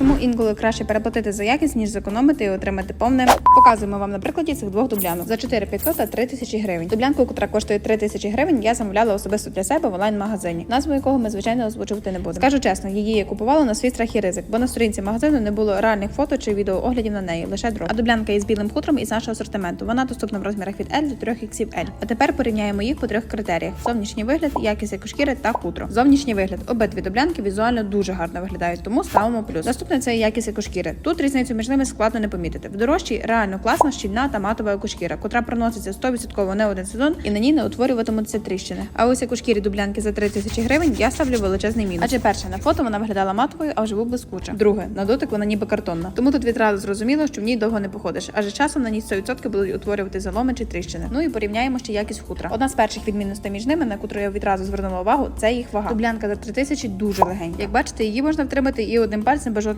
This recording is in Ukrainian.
Чому інколи краще переплатити за якість, ніж зекономити і отримати повне? Показуємо вам на прикладі цих двох дублянок за 4500 та 3000 гривень. Дублянку, яка коштує 3000 гривень, я замовляла особисто для себе в онлайн-магазині, назву якого ми звичайно озвучувати не будемо. Скажу чесно, її я купувала на свій страх і ризик, бо на сторінці магазину не було реальних фото чи відео оглядів на неї, лише дроб. А дублянка із білим хутром із нашого асортименту. Вона доступна в розмірах від L до 3 XL. А тепер порівняємо їх по трьох критеріях: зовнішній вигляд, якість екошкіри та хутро. Зовнішній вигляд. Обидві дублянки візуально дуже гарно виглядають, тому ставимо плюс. Наступне це якість екошкіри. Тут різницю між ними складно не помітити. В дорожчій реально класна, щільна та матова екошкіра, котра проноситься 100% не один сезон і на ній не утворюватимуться тріщини. А ось екошкірі дублянки за 3 тисячі гривень я ставлю величезний мінус. Адже перше на фото вона виглядала матовою, а вживу блискуча. Друге, на дотик вона ніби картонна. Тому тут відразу зрозуміло, що в ній довго не походиш, адже часом на ній 100% будуть утворювати заломи чи тріщини. Ну і порівняємо ще якість хутра. Одна з перших відмінностей між ними, на котру я відразу звернула увагу, це їх вага. Дублянка за 3 тисячі дуже легенька. Як бачите, її можна втримати і одним пальцем без